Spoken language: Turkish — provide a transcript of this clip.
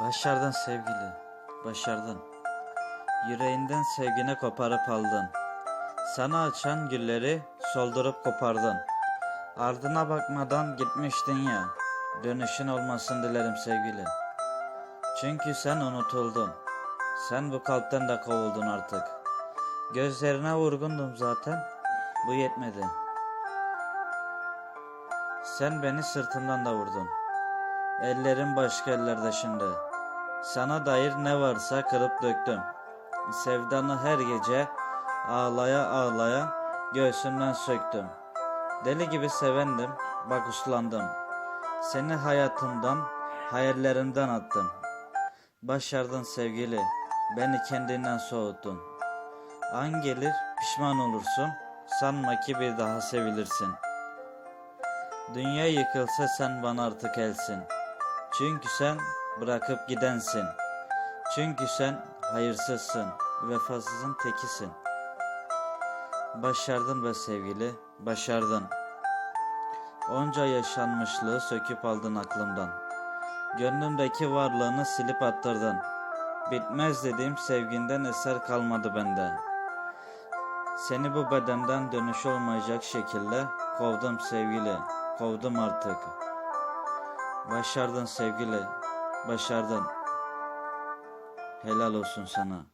Başardın sevgili, başardın. Yüreğinden sevgini koparıp aldın. Sana açan gülleri soldurup kopardın. Ardına bakmadan gitmiştin ya. Dönüşün olmasın dilerim sevgili. Çünkü sen unutuldun. Sen bu kalpten de kovuldun artık. Gözlerine vurgundum zaten. Bu yetmedi. Sen beni sırtımdan da vurdun. Ellerim başka ellerde şimdi. Sana dair ne varsa kırıp döktüm. Sevdanı her gece ağlaya ağlaya göğsümden söktüm. Deli gibi sevendim, bak uslandım. Seni hayatımdan, hayallerimden attım. Başardın sevgili, beni kendinden soğuttun. An gelir pişman olursun, sanma ki bir daha sevilirsin. Dünya yıkılsa sen bana artık elsin. Çünkü sen bırakıp gidensin. Çünkü sen hayırsızsın, vefasızın tekisin. Başardın be sevgili, başardın. Onca yaşanmışlığı söküp aldın aklımdan. Gönlümdeki varlığını silip attırdın. Bitmez dediğim sevginden eser kalmadı bende. Seni bu bedenden dönüş olmayacak şekilde kovdum sevgili, kovdum artık. Başardın sevgili, başardın. Helal olsun sana.